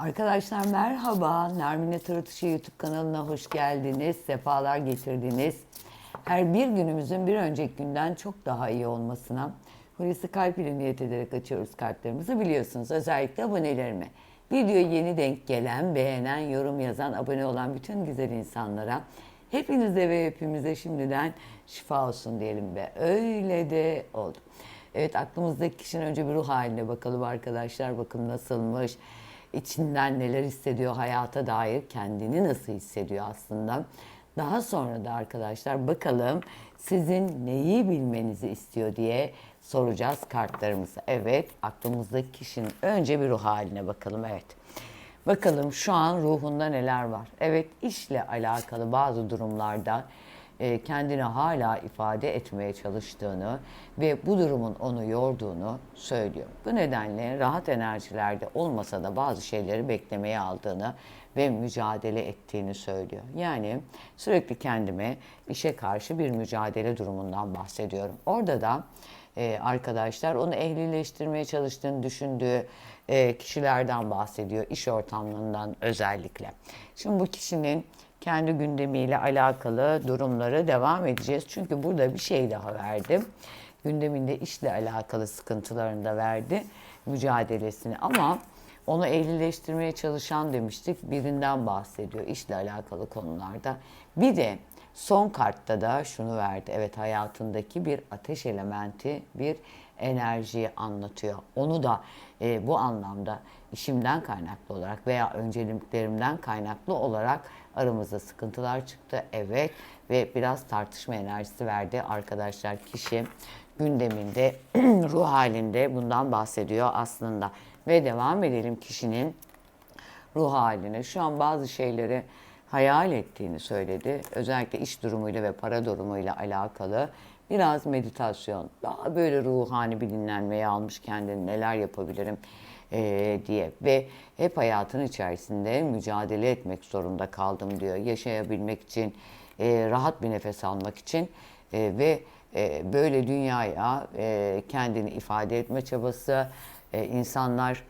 Arkadaşlar merhaba. Nermine Taratışı YouTube kanalına hoş geldiniz. Sefalar getirdiniz. Her bir günümüzün bir önceki günden çok daha iyi olmasına Hulusi Kalp ile niyet ederek açıyoruz kalplerimizi biliyorsunuz. Özellikle abonelerime. Videoyu yeni denk gelen, beğenen, yorum yazan, abone olan bütün güzel insanlara hepinize ve hepimize şimdiden şifa olsun diyelim ve öyle de oldu. Evet aklımızdaki kişinin önce bir ruh haline bakalım arkadaşlar. Bakın nasılmış, içinden neler hissediyor, hayata dair kendini nasıl hissediyor aslında. Daha sonra da arkadaşlar bakalım sizin neyi bilmenizi istiyor diye soracağız kartlarımızı. Evet aklımızdaki kişinin önce bir ruh haline bakalım. Evet. Bakalım şu an ruhunda neler var. Evet işle alakalı bazı durumlarda e, kendini hala ifade etmeye çalıştığını ve bu durumun onu yorduğunu söylüyor. Bu nedenle rahat enerjilerde olmasa da bazı şeyleri beklemeye aldığını ve mücadele ettiğini söylüyor. Yani sürekli kendime işe karşı bir mücadele durumundan bahsediyorum. Orada da e, arkadaşlar onu ehlileştirmeye çalıştığını düşündüğü e, kişilerden bahsediyor. iş ortamlarından özellikle. Şimdi bu kişinin kendi gündemiyle alakalı durumları devam edeceğiz. Çünkü burada bir şey daha verdim. Gündeminde işle alakalı sıkıntılarını da verdi. Mücadelesini ama onu ehlileştirmeye çalışan demiştik. Birinden bahsediyor işle alakalı konularda. Bir de son kartta da şunu verdi. Evet hayatındaki bir ateş elementi, bir enerjiyi anlatıyor. Onu da e, bu anlamda işimden kaynaklı olarak veya önceliklerimden kaynaklı olarak aramızda sıkıntılar çıktı. Evet ve biraz tartışma enerjisi verdi arkadaşlar kişi gündeminde ruh halinde bundan bahsediyor aslında. Ve devam edelim kişinin ruh haline. Şu an bazı şeyleri hayal ettiğini söyledi. Özellikle iş durumuyla ve para durumuyla alakalı biraz meditasyon, daha böyle ruhani bir dinlenmeye almış kendini neler yapabilirim eee, diye ve hep hayatın içerisinde mücadele etmek zorunda kaldım diyor. Yaşayabilmek için, eee, rahat bir nefes almak için eee, ve eee, böyle dünyaya eee, kendini ifade etme çabası, eee, insanlar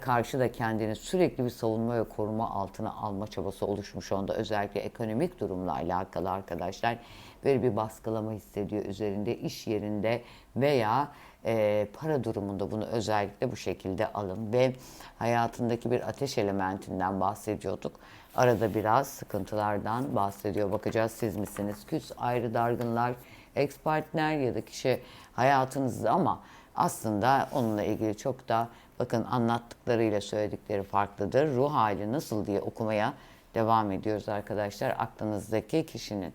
karşı da kendini sürekli bir savunma ve koruma altına alma çabası oluşmuş onda. Özellikle ekonomik durumla alakalı arkadaşlar böyle bir baskılama hissediyor üzerinde iş yerinde veya e, para durumunda bunu özellikle bu şekilde alın ve hayatındaki bir ateş elementinden bahsediyorduk. Arada biraz sıkıntılardan bahsediyor. Bakacağız siz misiniz? Küs, ayrı dargınlar, ex partner ya da kişi hayatınızda ama aslında onunla ilgili çok da bakın anlattıklarıyla söyledikleri farklıdır. Ruh hali nasıl diye okumaya devam ediyoruz arkadaşlar. Aklınızdaki kişinin.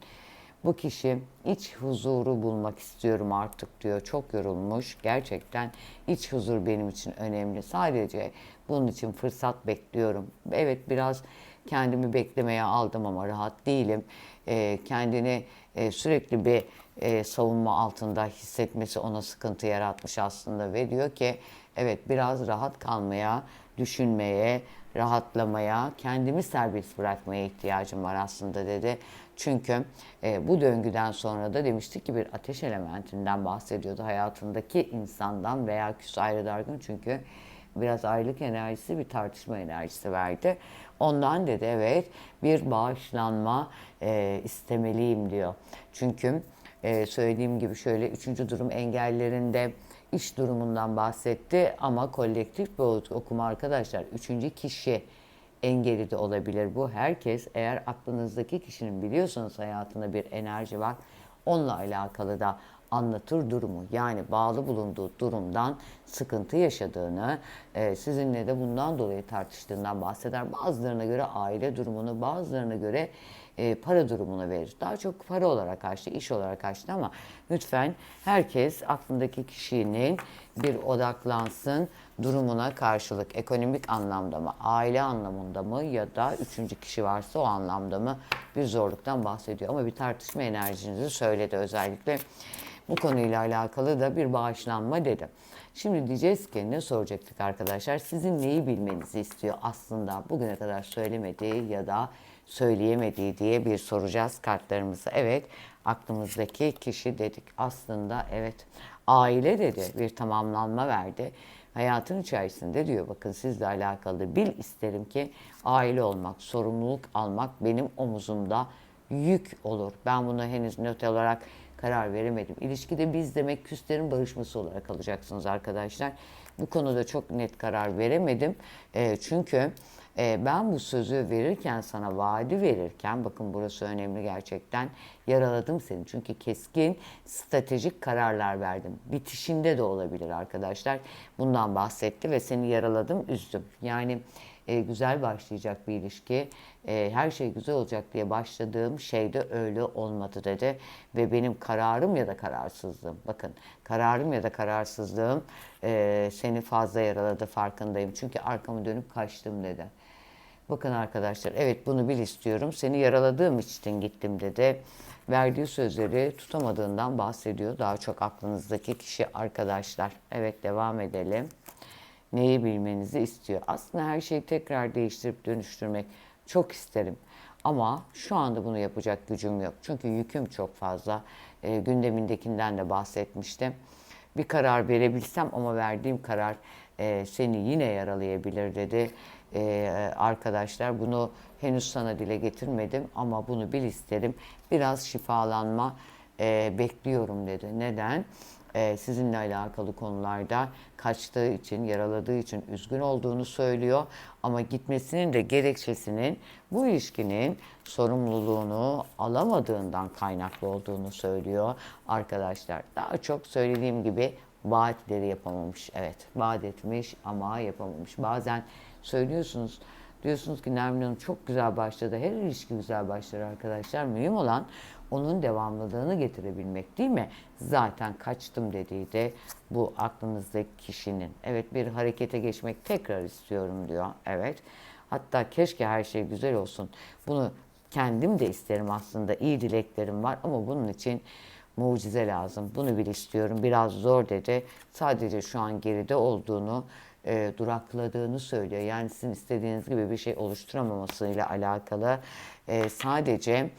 Bu kişi iç huzuru bulmak istiyorum artık diyor. Çok yorulmuş. Gerçekten iç huzur benim için önemli. Sadece bunun için fırsat bekliyorum. Evet biraz kendimi beklemeye aldım ama rahat değilim. Ee, kendini e, sürekli bir e, savunma altında hissetmesi ona sıkıntı yaratmış aslında ve diyor ki evet biraz rahat kalmaya, düşünmeye, rahatlamaya, kendimi serbest bırakmaya ihtiyacım var aslında dedi. Çünkü e, bu döngüden sonra da demiştik ki bir ateş elementinden bahsediyordu hayatındaki insandan veya küs ayrı dargın çünkü biraz ayrılık enerjisi bir tartışma enerjisi verdi. Ondan dedi evet bir bağışlanma e, istemeliyim diyor. Çünkü e, söylediğim gibi şöyle üçüncü durum engellerinde iş durumundan bahsetti ama kolektif bir okuma arkadaşlar. Üçüncü kişi engeli de olabilir bu. Herkes eğer aklınızdaki kişinin biliyorsanız hayatında bir enerji var onunla alakalı da anlatır durumu. Yani bağlı bulunduğu durumdan sıkıntı yaşadığını, e, sizinle de bundan dolayı tartıştığından bahseder. Bazılarına göre aile durumunu, bazılarına göre e, para durumunu verir. Daha çok para olarak açtı, iş olarak açtı ama lütfen herkes aklındaki kişinin bir odaklansın durumuna karşılık ekonomik anlamda mı, aile anlamında mı ya da üçüncü kişi varsa o anlamda mı bir zorluktan bahsediyor. Ama bir tartışma enerjinizi söyledi özellikle. Bu konuyla alakalı da bir bağışlanma dedi. Şimdi diyeceğiz ki ne soracaktık arkadaşlar? Sizin neyi bilmenizi istiyor aslında bugüne kadar söylemediği ya da söyleyemediği diye bir soracağız kartlarımızı. Evet aklımızdaki kişi dedik aslında evet aile dedi bir tamamlanma verdi hayatın içerisinde diyor bakın sizle alakalı bil isterim ki aile olmak, sorumluluk almak benim omuzumda yük olur. Ben buna henüz not olarak karar veremedim. İlişkide biz demek küslerin barışması olarak alacaksınız arkadaşlar. Bu konuda çok net karar veremedim. E, çünkü e, ben bu sözü verirken sana vaadi verirken bakın burası önemli gerçekten yaraladım seni. Çünkü keskin stratejik kararlar verdim. Bitişinde de olabilir arkadaşlar. Bundan bahsetti ve seni yaraladım, üzdüm. Yani e, güzel başlayacak bir ilişki. E, her şey güzel olacak diye başladığım şey de öyle olmadı dedi. Ve benim kararım ya da kararsızlığım, bakın kararım ya da kararsızlığım e, seni fazla yaraladı farkındayım. Çünkü arkamı dönüp kaçtım dedi. Bakın arkadaşlar evet bunu bil istiyorum. Seni yaraladığım için gittim dedi. Verdiği sözleri tutamadığından bahsediyor. Daha çok aklınızdaki kişi arkadaşlar. Evet devam edelim. Neyi bilmenizi istiyor. Aslında her şeyi tekrar değiştirip dönüştürmek çok isterim. Ama şu anda bunu yapacak gücüm yok. Çünkü yüküm çok fazla. E, gündemindekinden de bahsetmiştim. Bir karar verebilsem ama verdiğim karar e, seni yine yaralayabilir dedi. E, arkadaşlar bunu henüz sana dile getirmedim ama bunu bil isterim. Biraz şifalanma e, bekliyorum dedi. Neden? E, sizinle alakalı konularda kaçtığı için, yaraladığı için üzgün olduğunu söylüyor. Ama gitmesinin de gerekçesinin bu ilişkinin sorumluluğunu alamadığından kaynaklı olduğunu söylüyor arkadaşlar. Daha çok söylediğim gibi vaatleri yapamamış. Evet, vaat etmiş ama yapamamış. Bazen söylüyorsunuz Diyorsunuz ki Nermin Hanım çok güzel başladı. Her ilişki güzel başlar arkadaşlar. Mühim olan onun devamlılığını getirebilmek değil mi? Zaten kaçtım dediği de bu aklınızdaki kişinin. Evet bir harekete geçmek tekrar istiyorum diyor. Evet. Hatta keşke her şey güzel olsun. Bunu kendim de isterim aslında. İyi dileklerim var ama bunun için mucize lazım. Bunu bir istiyorum. Biraz zor dedi. Sadece şu an geride olduğunu e, durakladığını söylüyor. Yani sizin istediğiniz gibi bir şey oluşturamamasıyla alakalı. E, sadece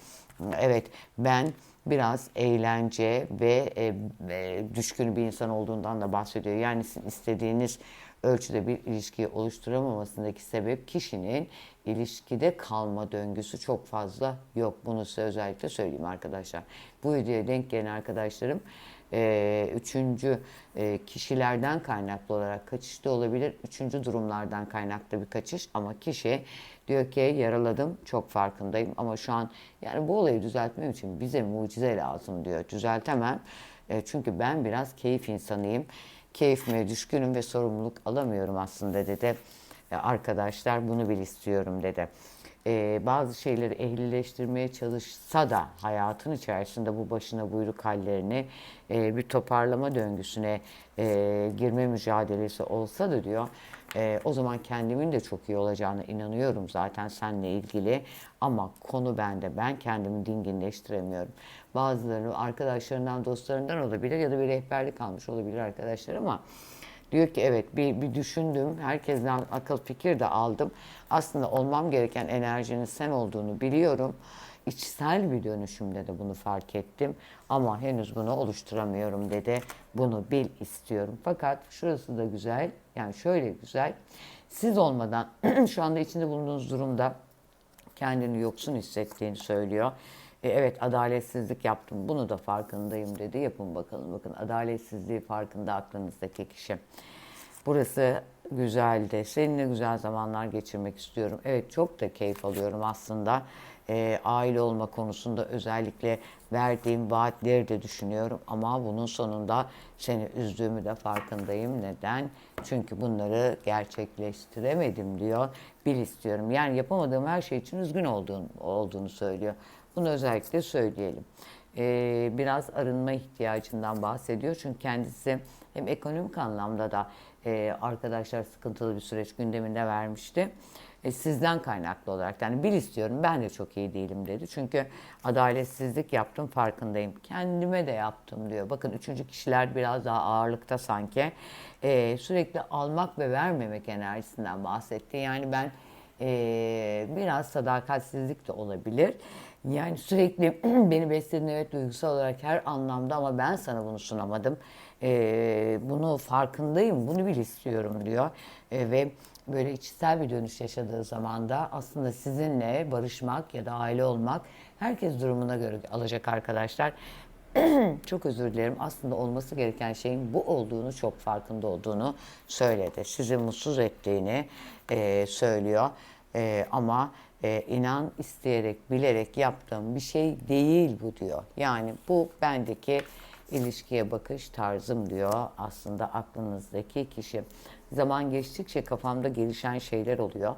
evet ben biraz eğlence ve e, e, düşkün bir insan olduğundan da bahsediyor. Yani sizin istediğiniz ölçüde bir ilişkiyi oluşturamamasındaki sebep kişinin ilişkide kalma döngüsü çok fazla yok. Bunu size özellikle söyleyeyim arkadaşlar. Bu videoya denk gelen arkadaşlarım e, üçüncü e, kişilerden kaynaklı olarak kaçış da olabilir. Üçüncü durumlardan kaynaklı bir kaçış ama kişi diyor ki yaraladım çok farkındayım ama şu an yani bu olayı düzeltmem için bize mucize lazım diyor. Düzeltemem e, çünkü ben biraz keyif insanıyım. Keyfime düşkünüm ve sorumluluk alamıyorum aslında dedi. E, arkadaşlar bunu bil istiyorum dedi e, bazı şeyleri ehlileştirmeye çalışsa da hayatın içerisinde bu başına buyruk hallerini e, bir toparlama döngüsüne e, girme mücadelesi olsa da diyor e, o zaman kendimin de çok iyi olacağına inanıyorum zaten seninle ilgili ama konu bende ben kendimi dinginleştiremiyorum. Bazıları arkadaşlarından dostlarından olabilir ya da bir rehberlik almış olabilir arkadaşlar ama Diyor ki evet bir, bir düşündüm. Herkesten akıl fikir de aldım. Aslında olmam gereken enerjinin sen olduğunu biliyorum. İçsel bir dönüşümde de bunu fark ettim. Ama henüz bunu oluşturamıyorum dedi. Bunu bil istiyorum. Fakat şurası da güzel. Yani şöyle güzel. Siz olmadan şu anda içinde bulunduğunuz durumda kendini yoksun hissettiğini söylüyor. E, evet adaletsizlik yaptım bunu da farkındayım dedi. Yapın bakalım bakın adaletsizliği farkında aklınızdaki kişi. Burası güzeldi. Seninle güzel zamanlar geçirmek istiyorum. Evet çok da keyif alıyorum aslında. E, aile olma konusunda özellikle verdiğim vaatleri de düşünüyorum. Ama bunun sonunda seni üzdüğümü de farkındayım. Neden? Çünkü bunları gerçekleştiremedim diyor. Bil istiyorum. Yani yapamadığım her şey için üzgün olduğunu, olduğunu söylüyor. Bunu özellikle söyleyelim. Ee, biraz arınma ihtiyacından bahsediyor. Çünkü kendisi hem ekonomik anlamda da e, arkadaşlar sıkıntılı bir süreç gündeminde vermişti. E, sizden kaynaklı olarak yani bir istiyorum ben de çok iyi değilim dedi. Çünkü adaletsizlik yaptım farkındayım. Kendime de yaptım diyor. Bakın üçüncü kişiler biraz daha ağırlıkta sanki. E, sürekli almak ve vermemek enerjisinden bahsetti. Yani ben e, biraz sadakatsizlik de olabilir. Yani sürekli beni besledin evet duygusal olarak her anlamda ama ben sana bunu sunamadım. e, bunu farkındayım, bunu bil istiyorum diyor. E, ve böyle içsel bir dönüş yaşadığı zaman da aslında sizinle barışmak ya da aile olmak herkes durumuna göre alacak arkadaşlar. çok özür dilerim. Aslında olması gereken şeyin bu olduğunu, çok farkında olduğunu söyledi. Sizi mutsuz ettiğini e, söylüyor. E, ama e, inan isteyerek, bilerek yaptığım bir şey değil bu diyor. Yani bu bendeki ilişkiye bakış tarzım diyor aslında aklınızdaki kişi. Zaman geçtikçe kafamda gelişen şeyler oluyor.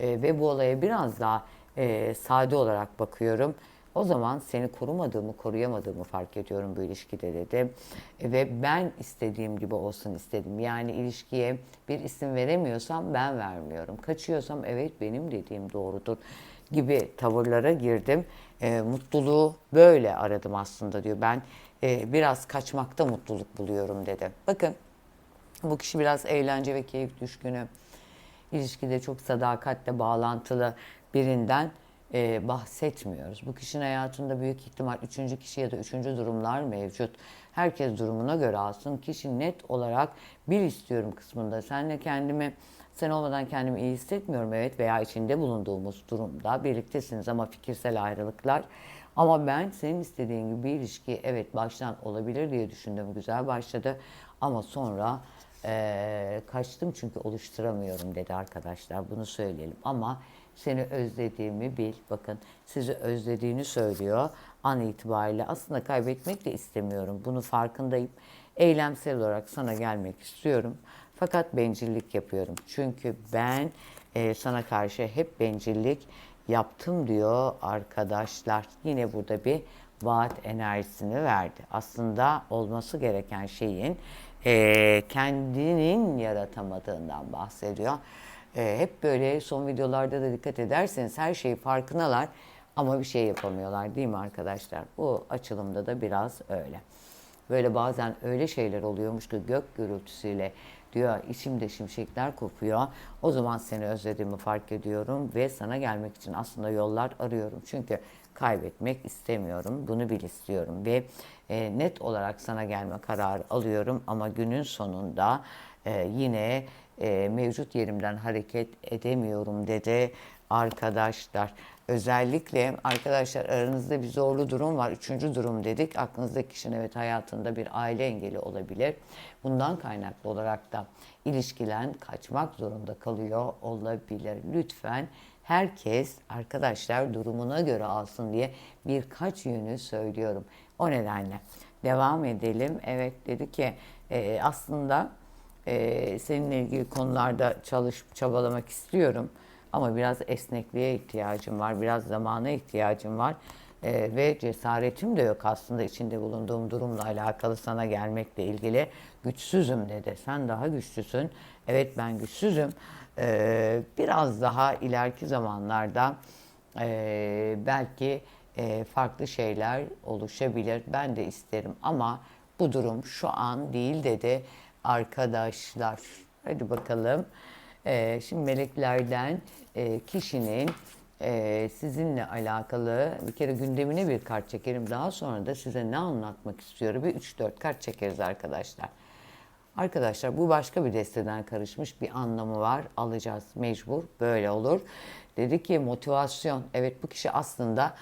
E, ve bu olaya biraz daha e, sade olarak bakıyorum. O zaman seni korumadığımı, koruyamadığımı fark ediyorum bu ilişkide dedi. E, Ve ben istediğim gibi olsun istedim. Yani ilişkiye bir isim veremiyorsam ben vermiyorum. Kaçıyorsam evet benim dediğim doğrudur gibi tavırlara girdim. E, mutluluğu böyle aradım aslında diyor. Ben e, biraz kaçmakta mutluluk buluyorum dedi. Bakın bu kişi biraz eğlence ve keyif düşkünü. İlişkide çok sadakatle bağlantılı birinden e, bahsetmiyoruz. Bu kişinin hayatında büyük ihtimal üçüncü kişi ya da üçüncü durumlar mevcut. Herkes durumuna göre alsın. Kişi net olarak bir istiyorum kısmında. Senle kendimi sen olmadan kendimi iyi hissetmiyorum evet veya içinde bulunduğumuz durumda birliktesiniz ama fikirsel ayrılıklar. Ama ben senin istediğin gibi bir ilişki evet baştan olabilir diye düşündüm. Güzel başladı ama sonra eee, kaçtım çünkü oluşturamıyorum dedi arkadaşlar. Bunu söyleyelim ama seni özlediğimi bil. Bakın sizi özlediğini söylüyor an itibariyle. Aslında kaybetmek de istemiyorum. Bunu farkındayım. Eylemsel olarak sana gelmek istiyorum. Fakat bencillik yapıyorum. Çünkü ben e, sana karşı hep bencillik yaptım diyor arkadaşlar. Yine burada bir vaat enerjisini verdi. Aslında olması gereken şeyin e, kendinin yaratamadığından bahsediyor. E, hep böyle son videolarda da dikkat ederseniz her şeyi farkınalar ama bir şey yapamıyorlar değil mi arkadaşlar? Bu açılımda da biraz öyle. Böyle bazen öyle şeyler oluyormuş ki gök gürültüsüyle diyor içimde şimşekler kopuyor. O zaman seni özlediğimi fark ediyorum ve sana gelmek için aslında yollar arıyorum. Çünkü kaybetmek istemiyorum. Bunu bil istiyorum ve e, net olarak sana gelme kararı alıyorum ama günün sonunda e, yine e, mevcut yerimden hareket edemiyorum dedi arkadaşlar. Özellikle arkadaşlar aranızda bir zorlu durum var. Üçüncü durum dedik. Aklınızdaki kişinin evet hayatında bir aile engeli olabilir. Bundan kaynaklı olarak da ilişkilen kaçmak zorunda kalıyor olabilir. Lütfen herkes arkadaşlar durumuna göre alsın diye birkaç yönü söylüyorum. O nedenle devam edelim. Evet dedi ki e, aslında e, seninle ilgili konularda çalışıp çabalamak istiyorum. Ama biraz esnekliğe ihtiyacım var, biraz zamana ihtiyacım var. Ee, ve cesaretim de yok aslında içinde bulunduğum durumla alakalı sana gelmekle ilgili. Güçsüzüm dedi. Sen daha güçlüsün. Evet ben güçsüzüm. Ee, biraz daha ileriki zamanlarda e, belki e, farklı şeyler oluşabilir. Ben de isterim ama bu durum şu an değil dedi arkadaşlar. Hadi bakalım. Ee, şimdi meleklerden e, kişinin e, sizinle alakalı bir kere gündemine bir kart çekerim. Daha sonra da size ne anlatmak istiyorum bir 3-4 kart çekeriz arkadaşlar. Arkadaşlar bu başka bir desteden karışmış bir anlamı var. Alacağız mecbur. Böyle olur. Dedi ki motivasyon. Evet bu kişi aslında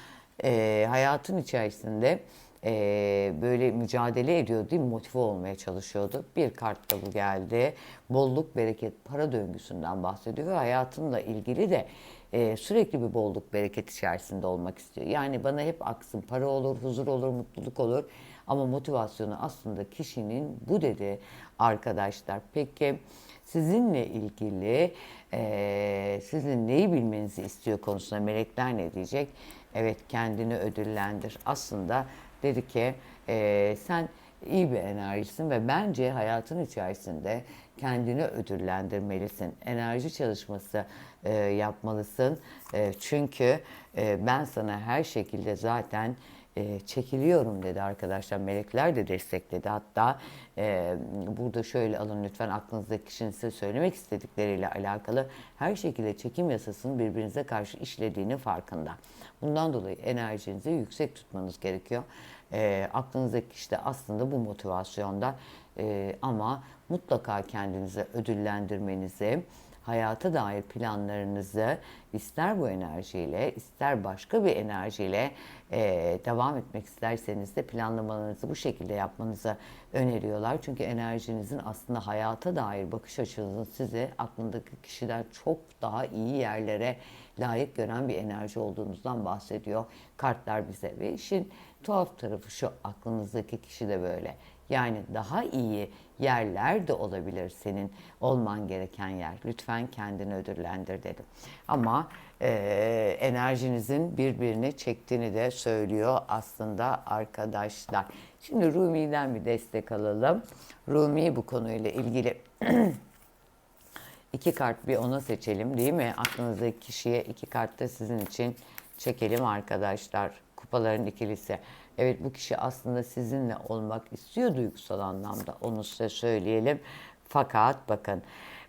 e, hayatın içerisinde e, böyle mücadele ediyor değil mi? Motive olmaya çalışıyordu. Bir kartta bu geldi. Bolluk, bereket, para döngüsünden bahsediyor ve hayatınla ilgili de e, sürekli bir bolluk, bereket içerisinde olmak istiyor. Yani bana hep aksın, para olur, huzur olur, mutluluk olur. Ama motivasyonu aslında kişinin bu dedi arkadaşlar. Peki sizinle ilgili e, sizin neyi bilmenizi istiyor konusunda melekler ne diyecek? Evet kendini ödüllendir. Aslında dedi ki e, sen iyi bir enerjisin ve bence hayatın içerisinde kendini ödüllendirmelisin. Enerji çalışması e, yapmalısın. E, çünkü e, ben sana her şekilde zaten e, çekiliyorum dedi arkadaşlar. Melekler de destekledi. Hatta e, burada şöyle alın lütfen aklınızdaki kişinin size söylemek istedikleriyle alakalı her şekilde çekim yasasının birbirinize karşı işlediğini farkında. Bundan dolayı enerjinizi yüksek tutmanız gerekiyor. E, aklınızdaki kişi de aslında bu motivasyonda Ee, ama mutlaka kendinize ödüllendirmenizi, hayata dair planlarınızı ister bu enerjiyle ister başka bir enerjiyle e, devam etmek isterseniz de planlamalarınızı bu şekilde yapmanızı öneriyorlar. Çünkü enerjinizin aslında hayata dair bakış açınızın sizi aklındaki kişiden çok daha iyi yerlere layık gören bir enerji olduğunuzdan bahsediyor kartlar bize. Ve işin tuhaf tarafı şu aklınızdaki kişi de böyle. Yani daha iyi yerler de olabilir senin olman gereken yer. Lütfen kendini ödüllendir dedim. Ama e, enerjinizin birbirini çektiğini de söylüyor aslında arkadaşlar. Şimdi Rumi'den bir destek alalım. Rumi bu konuyla ilgili iki kart bir ona seçelim değil mi? Aklınızdaki kişiye iki kart da sizin için çekelim arkadaşlar. Kupaların ikilisi. Evet bu kişi aslında sizinle olmak istiyor duygusal anlamda. Onu size söyleyelim. Fakat bakın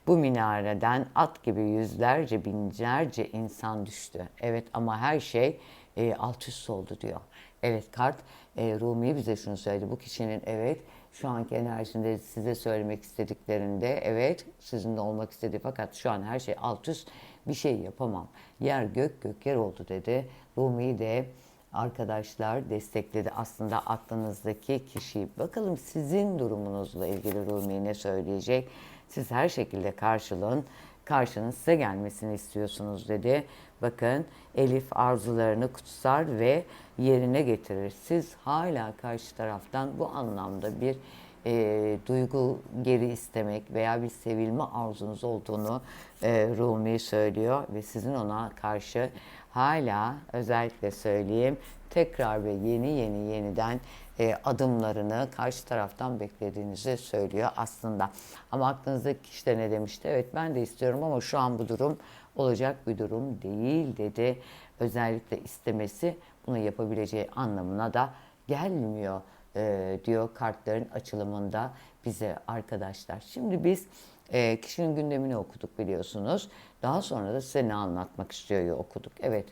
bu minareden at gibi yüzlerce binlerce insan düştü. Evet ama her şey e, alt üst oldu diyor. Evet kart e, Rumi bize şunu söyledi. Bu kişinin evet şu anki enerjinde size söylemek istediklerinde evet sizinle olmak istediği fakat şu an her şey alt üst bir şey yapamam. Yer gök gök yer oldu dedi. Rumi de arkadaşlar destekledi aslında aklınızdaki kişiyi. Bakalım sizin durumunuzla ilgili Rumi ne söyleyecek? Siz her şekilde karşılığın karşının size gelmesini istiyorsunuz dedi. Bakın Elif arzularını kutsar ve yerine getirir. Siz hala karşı taraftan bu anlamda bir e, duygu geri istemek veya bir sevilme arzunuz olduğunu e, Rumi söylüyor ve sizin ona karşı hala özellikle söyleyeyim tekrar ve yeni yeni yeniden e, adımlarını karşı taraftan beklediğinizi söylüyor aslında. Ama aklınızdaki kişi de ne demişti? Evet ben de istiyorum ama şu an bu durum olacak bir durum değil dedi. Özellikle istemesi bunu yapabileceği anlamına da gelmiyor e, diyor kartların açılımında bize arkadaşlar. Şimdi biz e, kişinin gündemini okuduk biliyorsunuz. Daha sonra da size ne anlatmak istiyor okuduk. Evet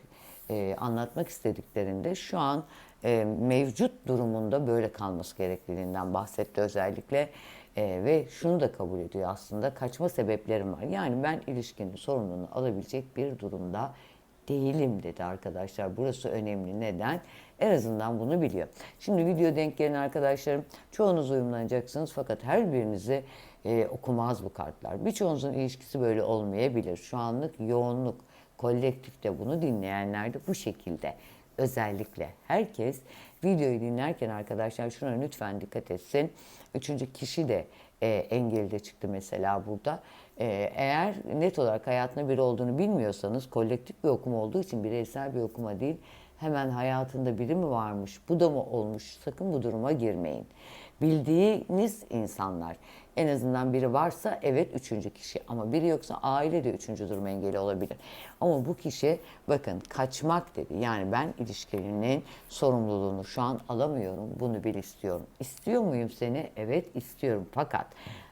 e, anlatmak istediklerinde şu an e, mevcut durumunda böyle kalması gerekliliğinden bahsetti özellikle. E, ve şunu da kabul ediyor aslında kaçma sebeplerim var. Yani ben ilişkinin sorumluluğunu alabilecek bir durumda değilim dedi arkadaşlar. Burası önemli. Neden? En azından bunu biliyor. Şimdi video denk gelen arkadaşlarım çoğunuz uyumlanacaksınız fakat her birinizi e, okumaz bu kartlar. Birçoğunuzun ilişkisi böyle olmayabilir. Şu anlık yoğunluk, kolektifte bunu dinleyenler de bu şekilde. Özellikle herkes videoyu dinlerken arkadaşlar şuna lütfen dikkat etsin. Üçüncü kişi de e, engelde çıktı mesela burada. E, eğer net olarak hayatında biri olduğunu bilmiyorsanız kolektif bir okuma olduğu için bireysel bir okuma değil hemen hayatında biri mi varmış, bu da mı olmuş sakın bu duruma girmeyin. Bildiğiniz insanlar en azından biri varsa evet üçüncü kişi ama biri yoksa aile de üçüncü durum engeli olabilir. Ama bu kişi bakın kaçmak dedi. Yani ben ilişkinin sorumluluğunu şu an alamıyorum. Bunu bil istiyorum. İstiyor muyum seni? Evet istiyorum. Fakat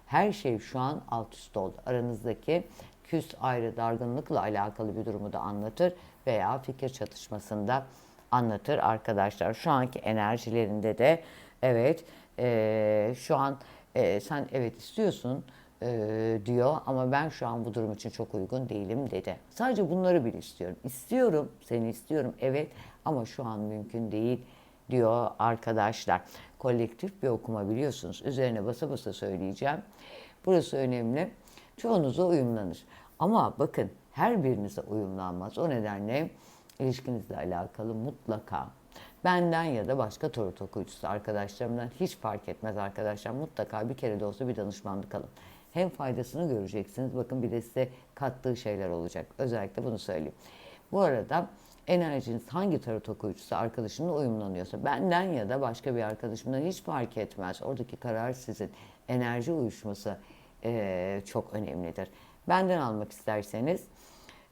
her şey şu an alt üst oldu. Aranızdaki küs ayrı dargınlıkla alakalı bir durumu da anlatır veya fikir çatışmasında anlatır arkadaşlar. Şu anki enerjilerinde de evet e, şu an e, sen evet istiyorsun e, diyor ama ben şu an bu durum için çok uygun değilim dedi. Sadece bunları bil istiyorum. İstiyorum, seni istiyorum evet ama şu an mümkün değil diyor arkadaşlar. Kolektif bir okuma biliyorsunuz. Üzerine basa basa söyleyeceğim. Burası önemli. Çoğunuza uyumlanır. Ama bakın her birinize uyumlanmaz. O nedenle ilişkinizle alakalı mutlaka benden ya da başka tarot okuyucusu arkadaşlarımdan hiç fark etmez arkadaşlar. Mutlaka bir kere de olsa bir danışmanlık alın. Hem faydasını göreceksiniz. Bakın bir de size kattığı şeyler olacak. Özellikle bunu söyleyeyim. Bu arada enerjiniz hangi tarot okuyucusu arkadaşımla uyumlanıyorsa benden ya da başka bir arkadaşımdan hiç fark etmez. Oradaki karar sizin. Enerji uyuşması e, çok önemlidir. Benden almak isterseniz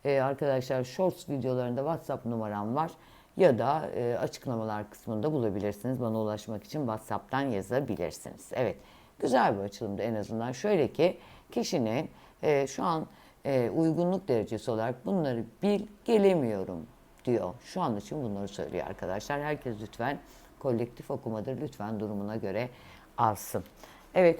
e, arkadaşlar shorts videolarında WhatsApp numaram var ya da e, açıklamalar kısmında bulabilirsiniz. Bana ulaşmak için WhatsApp'tan yazabilirsiniz. Evet, güzel bir açılımdı en azından. Şöyle ki kişinin e, şu an e, uygunluk derecesi olarak bunları bil gelemiyorum diyor. Şu an için bunları söylüyor arkadaşlar. Herkes lütfen kolektif okumadır. Lütfen durumuna göre alsın. Evet,